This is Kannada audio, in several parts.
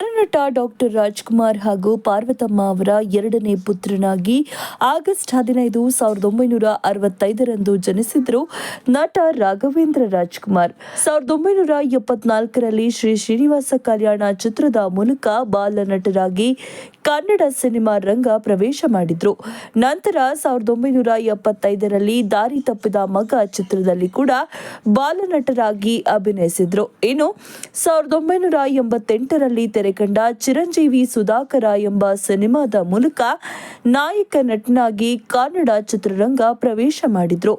I ನಟ ಡಾಕ್ಟರ್ ರಾಜ್ಕುಮಾರ್ ಹಾಗೂ ಪಾರ್ವತಮ್ಮ ಅವರ ಎರಡನೇ ಪುತ್ರನಾಗಿ ಆಗಸ್ಟ್ ಹದಿನೈದು ಸಾವಿರದ ಒಂಬೈನೂರ ಅರವತ್ತೈದರಂದು ಜನಿಸಿದ್ರು ನಟ ರಾಘವೇಂದ್ರ ರಾಜ್ಕುಮಾರ್. ಸಾವಿರದ ಒಂಬೈನೂರ ಎಪ್ಪತ್ನಾಲ್ಕರಲ್ಲಿ ಶ್ರೀ ಶ್ರೀನಿವಾಸ ಕಲ್ಯಾಣ ಚಿತ್ರದ ಮೂಲಕ ಬಾಲ ನಟರಾಗಿ ಕನ್ನಡ ಸಿನಿಮಾ ರಂಗ ಪ್ರವೇಶ ಮಾಡಿದ್ರು. ನಂತರ ಸಾವಿರದ ಒಂಬೈನೂರ ಎಪ್ಪತ್ತೈದರಲ್ಲಿ ದಾರಿ ತಪ್ಪಿದ ಮಗ ಚಿತ್ರದಲ್ಲಿ ಕೂಡ ಬಾಲನಟರಾಗಿ ಅಭಿನಯಿಸಿದ್ರು. ಇನ್ನು ಸಾವಿರದ ಒಂಬೈನೂರ ಎಂಬತ್ತೆಂಟರಲ್ಲಿ ತೆರೆಕಂಡ ಚಿರಂಜೀವಿ ಸುಧಾಕರ ಎಂಬ ಸಿನಿಮಾದ ಮೂಲಕ ನಾಯಕ ನಟನಾಗಿ ಕನ್ನಡ ಚಿತ್ರರಂಗ ಪ್ರವೇಶ ಮಾಡಿದ್ರು.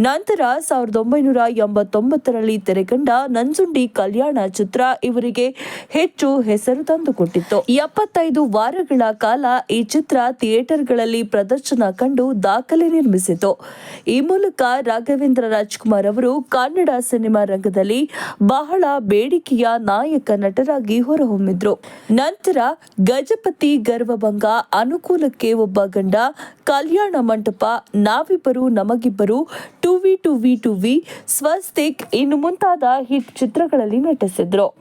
ನಂತರ ಸಾವಿರದ ಒಂಬೈನೂರ ಎಂಬತ್ತೊಂಬತ್ತರಲ್ಲಿ ತೆರೆಕಂಡ ನಂಜುಂಡಿ ಕಲ್ಯಾಣ ಚಿತ್ರ ಇವರಿಗೆ ಹೆಚ್ಚು ಹೆಸರು ತಂದುಕೊಟ್ಟಿತ್ತು. ಎಪ್ಪತ್ತೈದು ವಾರಗಳ ಕಾಲ ಈ ಚಿತ್ರ ಥಿಯೇಟರ್ಗಳಲ್ಲಿ ಪ್ರದರ್ಶನ ಕಂಡು ದಾಖಲೆ ನಿರ್ಮಿಸಿತು. ಈ ಮೂಲಕ ರಾಘವೇಂದ್ರ ರಾಜ್ಕುಮಾರ್ ಅವರು ಕನ್ನಡ ಸಿನಿಮಾ ರಂಗದಲ್ಲಿ ಬಹಳ ಬೇಡಿಕೆಯ ನಾಯಕ ನಟರಾಗಿ ಹೊರಹೊಮ್ಮಿದ್ರು. ನಂತರ ಗಜಪತಿ ಗರ್ವಭಂಗ ಅನುಕೂಲಕ್ಕೆ ಒಬ್ಬ ಗಂಡ, ಕಲ್ಯಾಣ ಮಂಟಪ, ನಾವಿಬ್ಬರು ನಮಗಿಬ್ಬರು to V to V to V Swastik ಇನ್ನು ಮುಂತಾದ ಹಿಟ್ ಚಿತ್ರಗಳಲ್ಲಿ ನಟಿಸಿದ್ರು.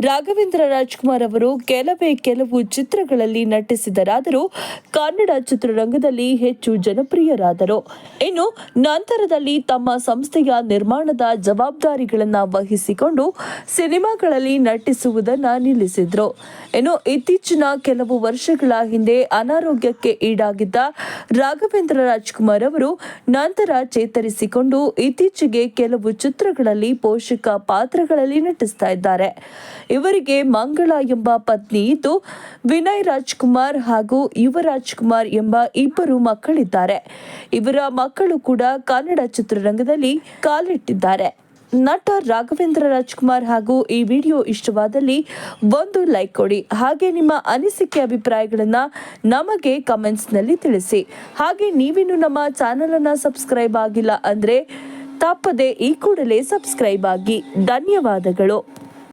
ರಾಘವೇಂದ್ರ ರಾಜ್ಕುಮಾರ್ ಅವರು ಕೆಲವೇ ಕೆಲವು ಚಿತ್ರಗಳಲ್ಲಿ ನಟಿಸಿದರಾದರೂ ಕನ್ನಡ ಚಿತ್ರರಂಗದಲ್ಲಿ ಹೆಚ್ಚು ಜನಪ್ರಿಯರಾದರು. ಇನ್ನು ನಂತರದಲ್ಲಿ ತಮ್ಮ ಸಂಸ್ಥೆಯ ನಿರ್ಮಾಣದ ಜವಾಬ್ದಾರಿಗಳನ್ನು ವಹಿಸಿಕೊಂಡು ಸಿನಿಮಾಗಳಲ್ಲಿ ನಟಿಸುವುದನ್ನು ನಿಲ್ಲಿಸಿದ್ರು. ಇನ್ನು ಇತ್ತೀಚಿನ ಕೆಲವು ವರ್ಷಗಳ ಹಿಂದೆ ಅನಾರೋಗ್ಯಕ್ಕೆ ಈಡಾಗಿದ್ದ ರಾಘವೇಂದ್ರ ರಾಜ್ಕುಮಾರ್ ಅವರು ನಂತರ ಚೇತರಿಸಿಕೊಂಡು ಇತ್ತೀಚೆಗೆ ಕೆಲವು ಚಿತ್ರಗಳಲ್ಲಿ ಪೋಷಕ ಪಾತ್ರಗಳಲ್ಲಿ ನಟಿಸ್ತಾ ಇದ್ದಾರೆ. ಇವರಿಗೆ ಮಂಗಳ ಎಂಬ ಪತ್ನಿ ಇದ್ದು, ವಿನಯ್ ರಾಜ್ಕುಮಾರ್ ಹಾಗೂ ಯುವ ರಾಜ್ಕುಮಾರ್ ಎಂಬ ಇಬ್ಬರು ಮಕ್ಕಳಿದ್ದಾರೆ. ಇವರ ಮಕ್ಕಳು ಕೂಡ ಕನ್ನಡ ಚಿತ್ರರಂಗದಲ್ಲಿ ಕಾಲಿಟ್ಟಿದ್ದಾರೆ. ನಟ ರಾಘವೇಂದ್ರ ರಾಜ್ಕುಮಾರ್ ಹಾಗೂ ಈ ವಿಡಿಯೋ ಇಷ್ಟವಾದಲ್ಲಿ ಒಂದು ಲೈಕ್ ಕೊಡಿ. ಹಾಗೆ ನಿಮ್ಮ ಅನಿಸಿಕೆ ಅಭಿಪ್ರಾಯಗಳನ್ನು ನಮಗೆ ಕಮೆಂಟ್ಸ್ನಲ್ಲಿ ತಿಳಿಸಿ. ಹಾಗೆ ನೀವಿನ್ನು ನಮ್ಮ ಚಾನಲನ್ನು ಸಬ್ಸ್ಕ್ರೈಬ್ ಆಗಿಲ್ಲ ಅಂದರೆ ತಪ್ಪದೆ ಈ ಕೂಡಲೇ ಸಬ್ಸ್ಕ್ರೈಬ್ ಆಗಿ. ಧನ್ಯವಾದಗಳು.